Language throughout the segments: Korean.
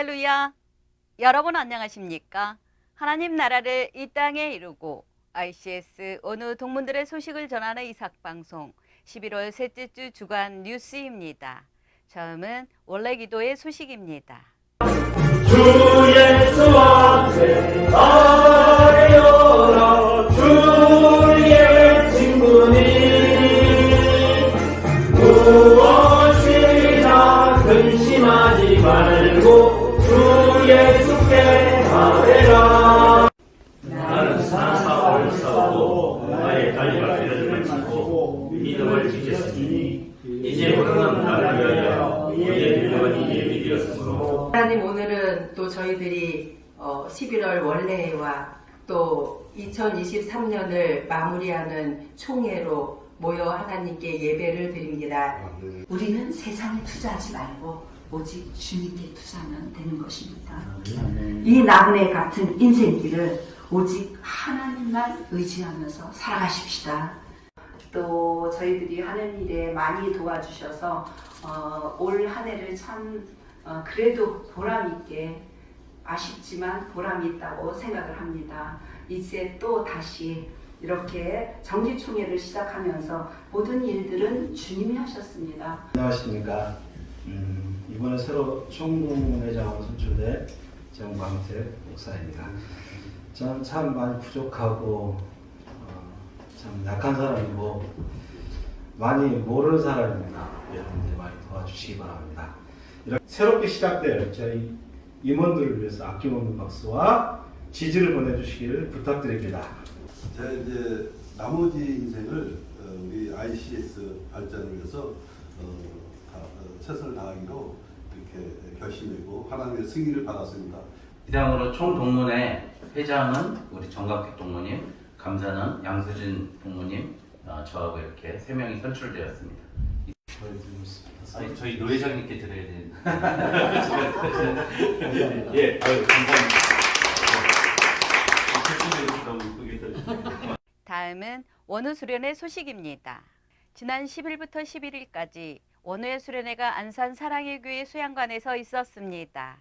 할렐루야. 여러분 안녕하십니까? 하나님 나라를 이 땅에 이루고 ICS 어느 동문들의 소식을 전하는 이삭 방송 11월 셋째 주 주간 뉴스입니다. 처음은 원래 기도의 소식입니다. 주 예수 앞에 아뢰어라 주의 친구니 무엇이나 근심하지 말고 주 예수께 아뢰라 나는 사사를 싸우고 나의 달리가 되어짐을 지고 믿음을 지켰으니 이제부터는 나를 위하여 너의 믿음은 예비되었으므로 하나님 오늘은 또 저희들이 어, 11월 원래와 또 2023년을 마무리하는 총회로 모여 하나님께 예배를 드립니다. 우리는 세상에 투자하지 말고 오직 주님께 투자하면 되는 것입니다. 이 나그네 같은 인생길을 오직 하나님만 의지하면서 살아가십시다. 또 저희들이 하는 일에 많이 도와주셔서 어, 올 한 해를 참 어, 그래도 보람 있게 아쉽지만 보람이 있다고 생각을 합니다. 이제 또 다시 이렇게 정기총회를 시작하면서 모든 일들은 주님이 하셨습니다. 안녕하십니까. 음, 이번에 새로 총무회장으로 선출된 정광태 목사입니다. 저는 참 많이 부족하고 어, 참 약한 사람이고 많이 모르는 사람입니다. 여러분들 많이 도와주시기 바랍니다. 이렇게 새롭게 시작될 저희 임원들을 위해서 아낌없는 박수와 지지를 보내주시기를 부탁드립니다. 제가 이제 나머지 인생을 어, 우리 ICS 발전을 위해서 어, 다- 어, 최선을 다하기로 이렇게 결심하고 하나님의 승리를 받았습니다. 이상으로 총 동문회 회장은 우리 정각택 동무님, 감사는 양수진 동무님, 어, 저하고 이렇게 세 명이 선출되었습니다. 아니, 저희 노 회장님께 드려야 되는. 감사합니다. 예, 아유, 감사합니다. 다음은 원우 수련회 소식입니다. 지난 10일부터 11일까지 원우의 수련회가 안산 사랑의 교회 수양관에서 있었습니다.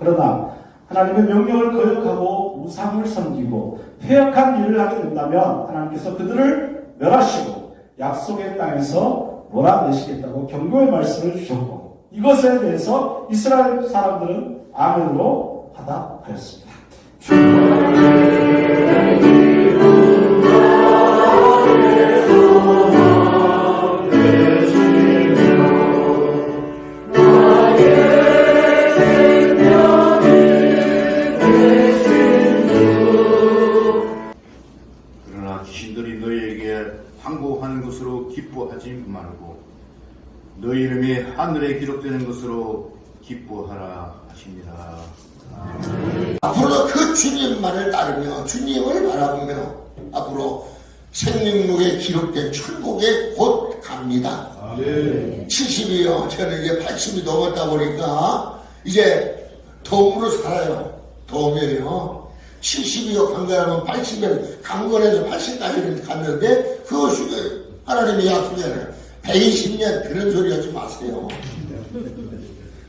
그러나 하나님의 명령을 거역하고 우상을 섬기고 폐역한 일을 하게 된다면 하나님께서 그들을 멸하시고 약속의 땅에서 몰아내시겠다고 경고의 말씀을 주셨고 이것에 대해서 이스라엘 사람들은 아멘으로 화답하였습니다. 너희 이름이 하늘에 기록되는 것으로 기뻐하라 하십니다. 앞으로도 그 주님만을 따르며 주님을 바라보며 앞으로 생명록에 기록된 천국에 곧 갑니다. 70이요. 저는 이제 80이 넘었다 보니까 이제 도움으로 살아요. 도움이에요. 70이요. 강가하면 80에 강건해서 80까지는 갔는데 그 수에 하나님의 약속에는 120년 그런 소리 하지 마세요.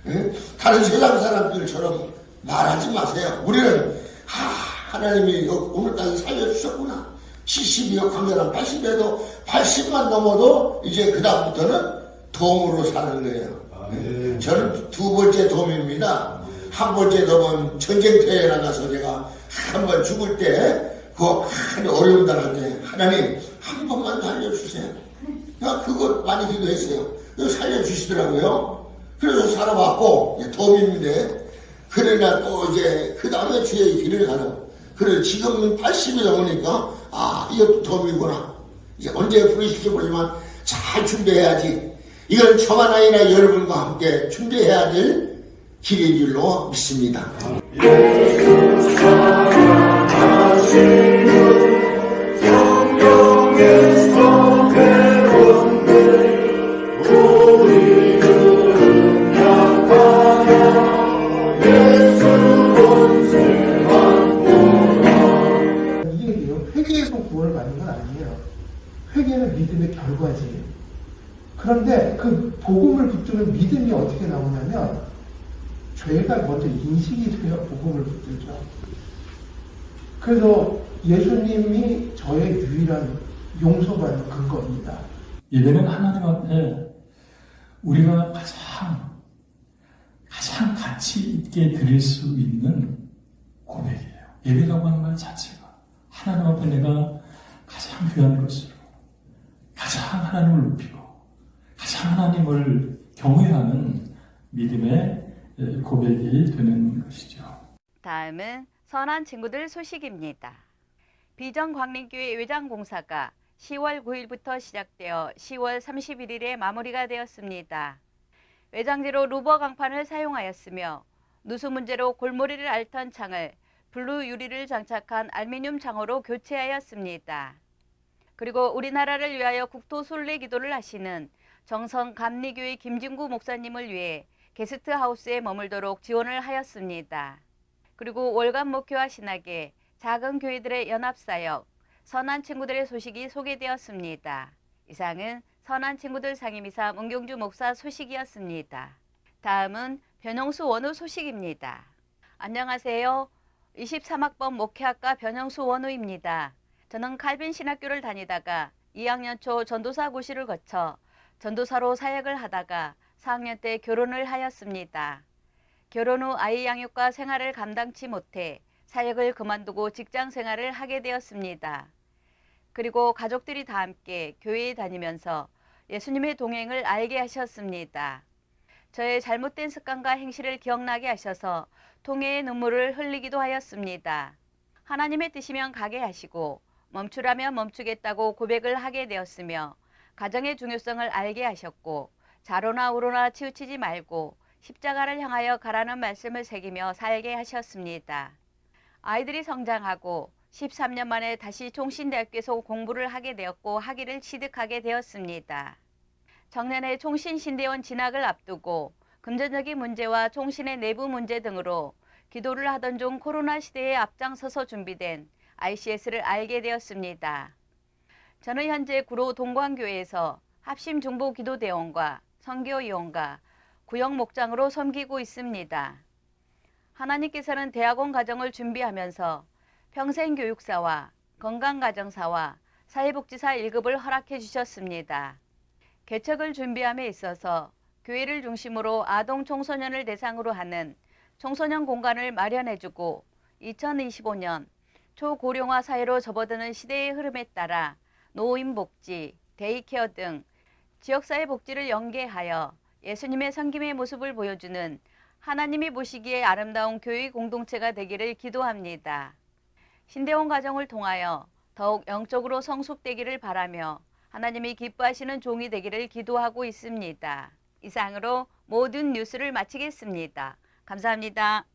예? 다른 세상 사람들처럼 말하지 마세요. 우리는 하, 하나님이 여- 오늘까지 살려주셨구나. 70이요, 강렬한 80에도 80만 넘어도 이제 그 다음부터는 도움으로 사는 거예요. 예? 저는 두 번째 도움입니다. 한 번째 도움은 전쟁터에 나가서 제가 한 번 죽을 때, 그한 어려움 당할 때, 하나님, 한 번만 살려주세요. 야, 그거 많이 기도했어요. 살려주시더라고요. 그래서 살아왔고, 도움인데, 그러나 또 이제, 그 다음에 주의 길을 가는. 그래, 지금은 80이 넘으니까, 아, 이것도 도움이구나. 이제 언제 부르실지 모르지만, 잘 준비해야지. 이건 저만 아니라 여러분과 함께 준비해야 될 길인 줄로 믿습니다. 회개는 믿음의 결과지. 그런데 그 복음을 붙드는 믿음이 어떻게 나오냐면 죄가 먼저 인식이 되어 복음을 붙들죠. 그래서 예수님이 저의 유일한 용서받는 근거입니다. 예배는 하나님 앞에 우리가 가장 가장 가치 있게 드릴 수 있는 고백이에요. 예배라고 하는 말 자체가 하나님 앞에 내가 가장 귀한 것으로 가장 하나님을 높이고 가장 하나님을 경외하는 믿음의 고백이 되는 것이죠. 다음은 선한 친구들 소식입니다. 비전 광림교회 외장 공사가 10월 9일부터 시작되어 10월 31일에 마무리가 되었습니다. 외장지로 루버 강판을 사용하였으며 누수 문제로 골머리를 앓던 창을 블루 유리를 장착한 알미늄 창호로 교체하였습니다. 그리고 우리나라를 위하여 국토 순례 기도를 하시는 정성 감리교회 김진구 목사님을 위해 게스트 하우스에 머물도록 지원을 하였습니다. 그리고 월간 목교와 신학의 작은 교회들의 연합사역 선한 친구들의 소식이 소개되었습니다. 이상은 선한 친구들 상임이사 문경주 목사 소식이었습니다. 다음은 변영수 원우 소식입니다. 안녕하세요. 23학번 목회학과 변영수 원우입니다. 저는 칼빈 신학교를 다니다가 2학년 초 전도사 고시를 거쳐 전도사로 사역을 하다가 4학년 때 결혼을 하였습니다. 결혼 후 아이 양육과 생활을 감당치 못해 사역을 그만두고 직장 생활을 하게 되었습니다. 그리고 가족들이 다 함께 교회에 다니면서 예수님의 동행을 알게 하셨습니다. 저의 잘못된 습관과 행실을 기억나게 하셔서 통해의 눈물을 흘리기도 하였습니다. 하나님의 뜻이면 가게 하시고 멈추라면 멈추겠다고 고백을 하게 되었으며 가정의 중요성을 알게 하셨고 자로나 우로나 치우치지 말고 십자가를 향하여 가라는 말씀을 새기며 살게 하셨습니다. 아이들이 성장하고 13년 만에 다시 총신대학교에서 공부를 하게 되었고 학위를 취득하게 되었습니다. 정년에 총신 신대원 진학을 앞두고 금전적인 문제와 총신의 내부 문제 등으로 기도를 하던 중 코로나 시대에 앞장서서 준비된 ICS를 알게 되었습니다. 저는 현재 구로 동광교회에서 합심 중보 기도 대원과 선교위원과 구역 목장으로 섬기고 있습니다. 하나님께서는 대학원 과정을 준비하면서 평생 교육사와 건강가정사와 사회복지사 1급을 허락해 주셨습니다. 개척을 준비함에 있어서 교회를 중심으로 아동 청소년을 대상으로 하는 청소년 공간을 마련해주고 2025년 초고령화 사회로 접어드는 시대의 흐름에 따라 노인 복지, 데이케어 등 지역사회 복지를 연계하여 예수님의 섬김의 모습을 보여주는 하나님이 보시기에 아름다운 교회 공동체가 되기를 기도합니다. 신대원 과정을 통하여 더욱 영적으로 성숙되기를 바라며 하나님이 기뻐하시는 종이 되기를 기도하고 있습니다. 이상으로 모든 뉴스를 마치겠습니다. 감사합니다.